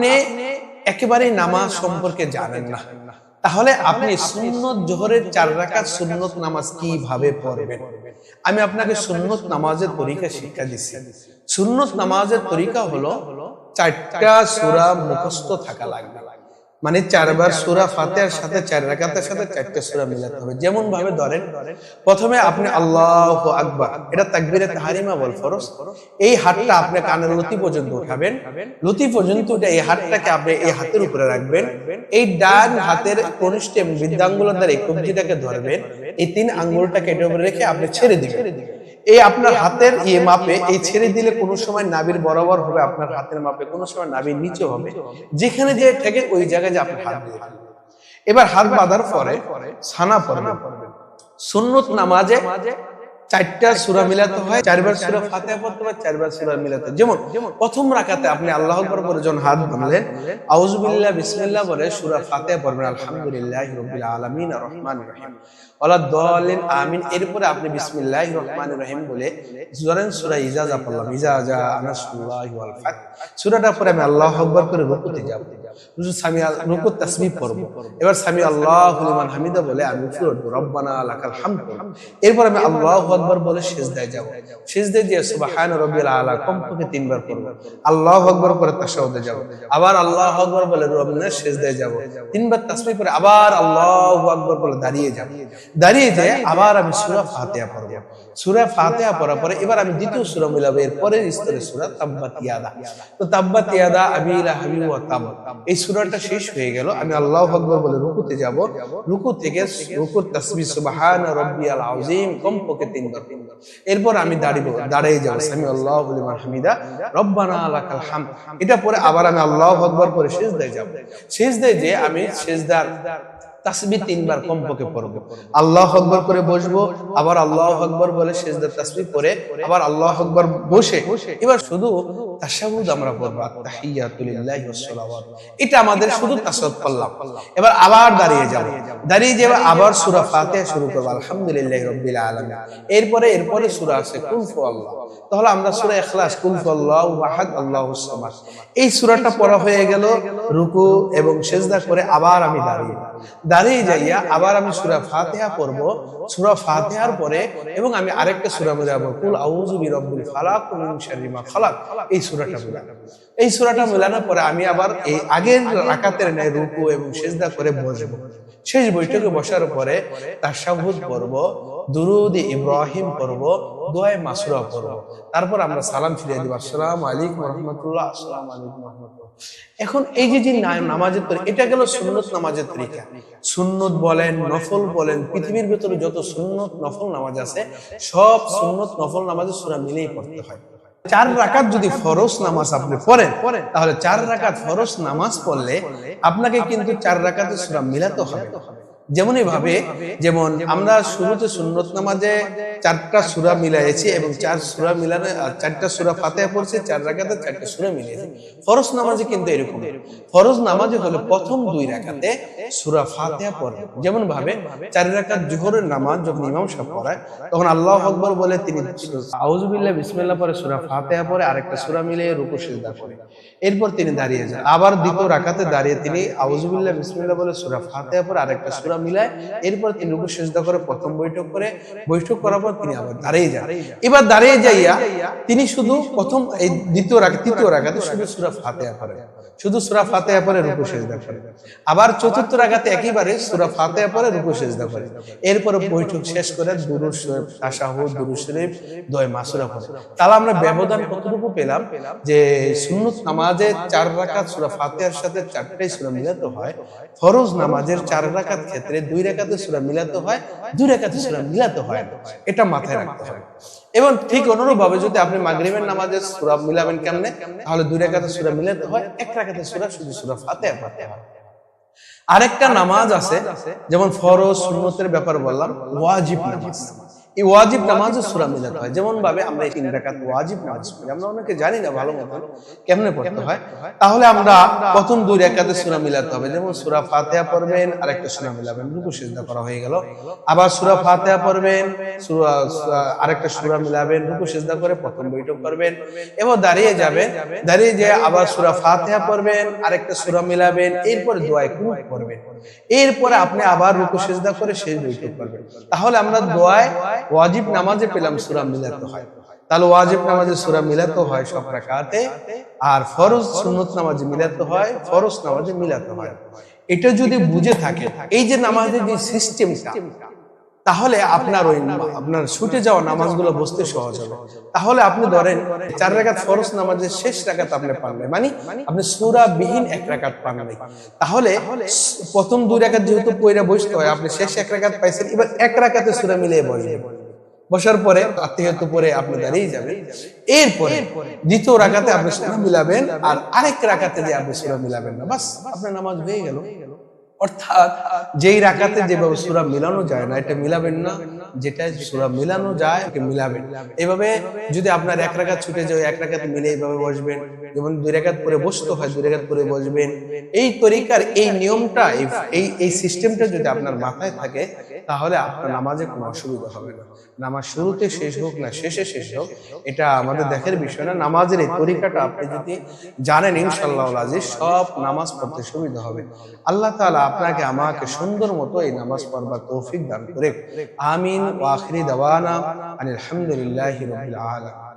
আপনি একেবারে নামাজ সম্পর্কে জানেন না। তাহলে আপনি সুন্নত জোহরের চার রাখা সুন্নত নামাজ কীভাবে পড়বেন? আমি আপনাকে সুন্নত নামাজের তরিকা শিক্ষা দিচ্ছি সুন্নত নামাজের তরিকা হলো চারটা সুরা মুখস্থ থাকা লাগবে। মানে চারবার সূরা ফাতিহার সাথে চার রাকাতের সাথে চারটা সূরা মিলাতে হবে। যেমন ভাবে ধরেন প্রথমে আপনি আল্লাহু আকবার এটা তাকবীরে তাহারিমা বল ফরজ। এই হাতটা আপনি কানের লতি পর্যন্ত উঠাবেন। লতি পর্যন্ত উঠে এই হাতটাকে আপনি এই হাতের উপরে রাখবেন। এই ডান হাতের কনিষ্ঠ এবং বৃদ্ধাঙ্গুলের দ্বারা এই কবজিটাকে ধরবেন। এই তিন আঙ্গুলটাকে এটার উপরে রেখে আপনি ছেড়ে দিবেন। এই আপনার হাতের ইয়ে মাপে এই ছেড়ে দিলে কোনো সময় নাবির বরাবর হবে আপনার হাতের মাপে কোনো সময় নাবির নিচে হবে। যেখানে যে থাকে ওই জায়গায় যে আপনি হাত দিয়ে এবার হাত বাঁধার পরে ছানা পড়বেন সুন্নত নামাজে চারটা সূরা মিলাতে হয় চারবার সূরা ফাতিহা পড়তে হয় চারবার সূরা মিলাতে। যেমন প্রথম রাকাতে আপনি আল্লাহ আকবার বলে যখন হাত বাঁধলেন আউযুবিল্লাহ বিসমিল্লাহ বলে সূরা ফাতিহা পড়বেন আলহামদুলিল্লাহি রাব্বিল আলামিন আর রহমানির রহিম। দাল্লিন আমিন এরপরে আপনি বিসমিল্লাহির রহমানির রহিম বলে ধরেন সূরা ইজাজা পড়লাম। ইজাজা আনাসুল্লাহি ফাত। সূরাটা পরে আমি আল্লাহ আকবার করে রুকুতে যাব। সামি রুকু তাসবিহ পড়ব। এবার সামি আল্লাহু লিমান হামিদা বলে আমি ফুরব রব্বানা লাকাল হামদ এরপর আমি আল্লাহু আকবার বলে সিজদায় যাব। সিজদায় দিয়ে সুবহান রাব্বিল আলা কমপক্ষে তিনবার পড়ব। আল্লাহু আকবার পরে তাশাহুদে যাব। আবার আল্লাহু আকবার বলে রব্বানা সিজদায় যাব। তিনবার তাসবিহ পরে আবার আল্লাহু আকবার বলে দাঁড়িয়ে যাব। দাঁড়িয়ে যেয়ে আবার আমি সূরা ফাতিহা পড়ব। সূরা ফাতিহা পড়ার পরে এবার আমি দ্বিতীয় সূরা মিলাবো। এর পরের স্তরে সূরা তাব্বাত ইয়াদা তো তাব্বাত ইয়াদা আবি লাহাবি ওয়া তাব এই সুরাটা শেষ হয়ে গেল। আমি আল্লাহ আকবর বলে রুকুতে যাব। রুকু থেকে রুকুর তসবি সুবাহান রব্বি রাব্বিয়াল আউজিম কমপক্ষে তিনবার। এরপর আমি দাঁড়িয়ে দাঁড়িয়ে যাব। আমি আল্লাহ লিমান হামিদা। রব্বানা লাকাল হাম এটা পরে আবার আমি আল্লাহু পরে শেষ দেয় যাব। দেয় যে আমি সিজদার তাসবি তিনবার কমপক্ষে পড়ব। আল্লাহ আকবর করে বসবো আবার আল্লাহ আকবর বলে সেজদার তাসবি পরে আবার আল্লাহ আকবর বসে। এবার শুধু তাশাহুদ আমরা পড়ব আত্তাহিয়াতু লিল্লাহি ওয়াস সালাওয়াত এটা আমাদের শুধু তাশাহুদ পড়লাম এবার আবার দাঁড়িয়ে যাব। দাঁড়িয়ে যাবে। আবার সূরা ফাতিহা শুরু করব আলহামদুলিল্লাহি রাব্বিল আলামিন। এরপরে এরপরে সূরা আছে কুল ফু আল্লাহ তাহলে আমরা সূরা ইখলাস কুল ফু আল্লাহু আহাদ আল্লাহুস সামাদ। এই সূরাটা পড়া হয়ে গেল রুকু এবং সেজদা করে আবার আমি দাঁড়িয়ে দাঁড়িয়ে যাইয়া আবার আমি সুরা ফাতিহা পড়ব। সুরা ফাতিহার পরে এবং আমি আরেকটা সূরা বোঝাবো কুল আউযু বিরাব্বিল ফালাক ওয়া মিন শাররি মা খালাক। এই সূরাটা বোঝাবো এই সূরাটা মেলানোর পরে আমি আবার এই আগের রাকাতের ন্যায় রুকু এবং সেজদা করে বসবো। শেষ বৈঠকে বসার পরে তার সাহুদ পড়ব দুরুদ ইব্রাহিম পড়ব দোয়ায় মাসুরা পড়ব। তারপর আমরা সালাম ফিরিয়ে দিব। আসসালামু আলাইকুম রহমতুল্লাহ। আসসালামু আলাইকুম রহমতুল্লাহ। এখন এই যে যে নামাজের তরিকা, এটা গেল সুন্নত নামাজের তরিকা। সুন্নত বলেন, নফল বলেন, পৃথিবীর ভেতরে যত সুন্নত, নফল নামাজ আছে, সব সুন্নত, নফল নামাজের সুরা মিলেই পড়তে হয়। চার রাকাত যদি ফরজ নামাজ আপনি পড়েন, তাহলে চার রাকাত ফরজ নামাজ পড়লে আপনাকে কিন্তু চার রাকাতে সুরা মিলাতে হবে। যেমনই ভাবে, যেমন আমরা শুরুতে সুন্নত নামাজে চারটা সুরা মিলাইছি এবং চার সুরা মিলানে চারটা সুরা ফাতেহা পড়ছি, চার রাকাতে চারটা সুরা মিলিয়েছি ফরজ নামাজে কিন্তু এরকম। ফরজ নামাজে হলো প্রথম দুই রাকাতে সুরা ফাতেহা পড়ে। যেমন ভাবে চার রাকাত জোহরের নামাজ যখন ইমাম সাহেব পড়ায়, তখন আল্লাহ আকবর বলে তিনি আউজুবিল্লাহ বিসমিল্লাহ পরে সুরা ফাতেহা পরে আরেকটা সুরা মিলিয়ে রুকু সিজদা করে। এরপর তিনি দাঁড়িয়ে যান। আবার দ্বিতীয় রাকাতে দাঁড়িয়ে তিনি আউজুবিল্লাহ বিসমিল্লাহ বলে সুরা ফাতেহা পরে আরেকটা সুরা মিলায়। এরপর তিনি রুকু সিজদা করে প্রথম বৈঠক করে। বৈঠক করার পর তিনি আবার দাঁড়িয়ে যান। এবার দাঁড়িয়ে যাইয়া তিনি শুধু প্রথম এই দ্বিতীয় রাখা তৃতীয় রাখাতে শুধু সুরা ফাতেহা পড়ে। শুধু সুরা ফাতেহা পরে রুকু সেজদা করে আবার চতুর্থ রাখাতে সুরা ফাতেহা পরে রুকু সেজদা করে এরপরে বৈঠক শেষ করে দুরুদ শরীফ তাশাহুদ দুরুদ শরীফ দয় মাসুরা পড়ে। তাহলে আমরা ব্যবধান কতটুকু পেলাম? যে সুন্নত নামাজে চার রাকাত সুরা ফাতেহার সাথে চারটাই সুরা মিলাতে হয়। ফরজ নামাজের চার রাকাত ক্ষেত্রে দুই রাকাতে সুরা মিলাতে হয় দুই রাকাতে সুরা মিলাতে হয় না এটা মাথায় রাখতে হবে। এবং ঠিক অনুরূপ ভাবে যদি আপনি মাগরিবের নামাজে সূরা মিলাবেন কেমনে? তাহলে দুই রাকাতে সূরা মিলাতে হয় এক রাকাতে সূরা শুধু সূরা ফাতিহা পড়তে হয়। আরেকটা নামাজ আছে যেমন ফরজ সুন্নতের ব্যাপার বললাম ওয়াজিব নামাজ। এই ওয়াজিব নামাজও সূরা মিলাতে হয়। যেমন ভাবে আমরা এই তিন রাকাত ওয়াজিব নামাজ পড়ি। আমরা অনেকে জানি না ভালো মতো কেমনে পড়তে হয়। তাহলে আমরা প্রথম দুই রাকাতে সূরা মিলাতে হবে যেমন সূরা ফাতিহা পড়বেন আর একটা সুরা মিলাবেন। রুকু সিজদা করা হয়ে গেল। আবার সূরা ফাতিহা পড়বেন সূরা আরেকটা সূরা মিলাবেন রুকু সিজদা করে প্রথম বৈঠক করবেন। এবার দাঁড়িয়ে যাবেন দাঁড়িয়ে যে আবার সূরা ফাতিহা পড়বেন আরেকটা সূরা মিলাবেন এরপরে দোয়ায় কুনুত পড়বেন এরপরে আপনি আবার রুকু সিজদা করে শেষ বৈঠক করবেন তাহলে আমরা দোয়ায় ওয়াজিব নামাজে পেলাম সুরা মিলাতে হয়। তাহলে ওয়াজিব নামাজে সুরা মিলাতে হয় সব রাকাতে, আর ফরজ সুন্নত নামাজে মিলাতে হয়, ফরজ নামাজে মিলাতে হয়। এটা যদি বুঝে থাকে, এই যে নামাজের যে সিস্টেমটা তাহলে আপনার ওই আপনার ছুটে যাওয়া নামাজগুলো বুঝতে সহজ হবে। তাহলে আপনি ধরেন, চার রাকাত ফরজ নামাজের শেষ রাকাত আপনি পারলেন মানে আপনি সূরা বিহীন এক রাকাত পান নাই। তাহলে প্রথম দুই রাকাত যেহেতু পয়রা বসতে হয়, আপনি শেষ এক রাকাত পাইছেন, এবার এক রাকাতে সূরা মিলিয়ে বসবেন। বসার পরে আত্মীয়ত পরে আপনি দাঁড়িয়ে যাবেন। এরপরে দ্বিতীয় রাকাতে আপনি সূরা মিলাবেন আর আরেক রাকাতে যে আপনি সূরা মিলাবেন না। বাস, আপনার নামাজ হয়ে গেল। অর্থাৎ যেই রাকাতে যেভাবে সুরা মিলানো যায় না এটা মিলাবেন না যেটা সুরা মিলানো যায় ওকে মিলাবেন এভাবে যদি আপনার এক রাকাত ছুটে যায় এক রাকাত মিলে এইভাবে বসবেন যেমন দুই রাকাত পরে বসতে হয় দুই রাকাত পরে বসবেন। এই তরিকার এই নিয়মটা এই এই সিস্টেমটা যদি আপনার মাথায় থাকে তাহলে আপনার নামাজে কোনো অসুবিধা হবে না। নামাজ শুরুতে শেষ হোক না শেষে শেষ হোক এটা আমাদের দেখার বিষয় না। নামাজের এই তরিকাটা আপনি যদি জানেন ইনশাল্লাহ আজিজ সব নামাজ পড়তে সুবিধা হবে। আল্লাহ তালা আপনাকে আমাকে সুন্দর মতো এই নামাজ পড়বার তৌফিক দান করে আমিন ওয়াখরি দাওয়ানা আনিল হামদুলিল্লাহি রাব্বিল আলামিন।